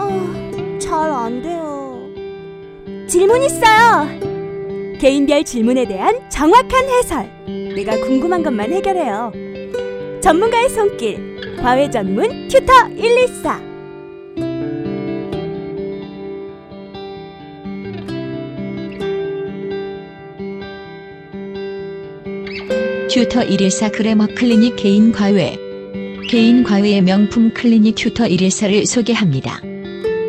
아, 잘 안 돼요. 질문 있어요. 개인별 질문에 대한 정확한 해설. 내가 궁금한 것만 해결해요. 전문가의 손길. 과외 전문 튜터 114. 튜터 114 그래머 클리닉 개인 과외. 개인 과외의 명품 클리닉 튜터 114를 소개합니다.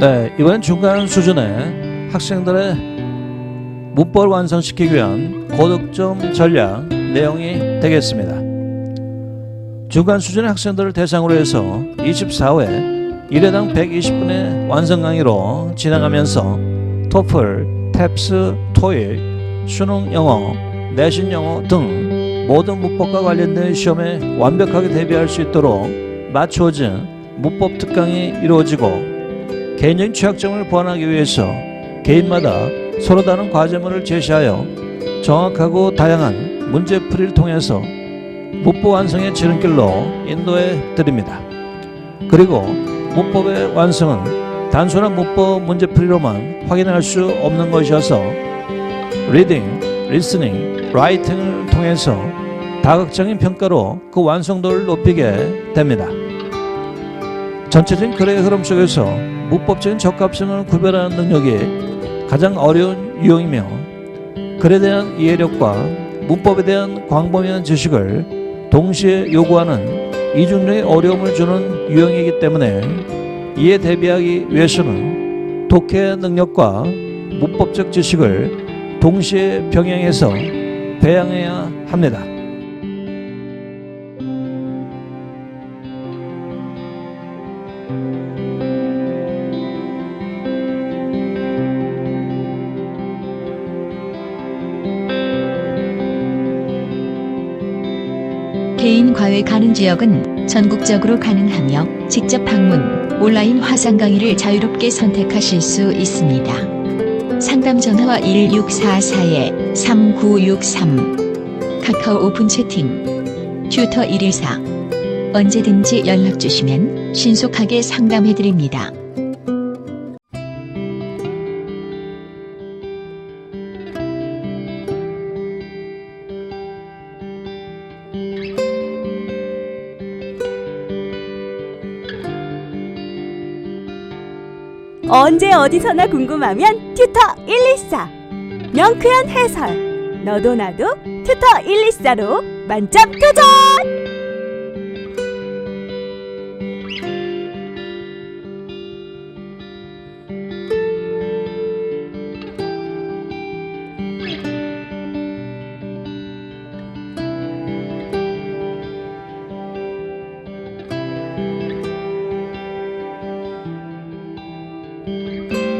네, 이번 중간 수준의 학생들의 문법을 완성시키기 위한 고득점 전략 내용이 되겠습니다. 중간 수준의 학생들을 대상으로 해서 24회 1회당 120분의 완성 강의로 진행하면서 토플, 탭스, 토익, 수능 영어, 내신 영어 등 모든 문법과 관련된 시험에 완벽하게 대비할 수 있도록 맞추어진 문법 특강이 이루어지고 개인적인 취약점을 보완하기 위해서 개인마다 서로 다른 과제물을 제시하여 정확하고 다양한 문제풀이를 통해서 문법 완성의 지름길로 인도해 드립니다. 그리고 문법의 완성은 단순한 문법 문제풀이로만 확인할 수 없는 것이어서 리딩, 리스닝, 라이팅을 통해서 다각적인 평가로 그 완성도를 높이게 됩니다. 전체적인 글의 흐름 속에서 문법적인 적합성을 구별하는 능력이 가장 어려운 유형이며 글에 대한 이해력과 문법에 대한 광범위한 지식을 동시에 요구하는 이중적인 어려움을 주는 유형이기 때문에 이에 대비하기 위해서는 독해 능력과 문법적 지식을 동시에 병행해서 배양해야 합니다. 개인 과외 가능 지역은 전국적으로 가능하며 직접 방문, 온라인 화상 강의를 자유롭게 선택하실 수 있습니다. 상담 전화와 1644-3963 카카오 오픈 채팅 튜터 114 언제든지 연락 주시면 신속하게 상담해 드립니다. 언제 어디서나 궁금하면 튜터 114. 명쾌한 해설. 너도 나도 튜터 114로 만점 도전!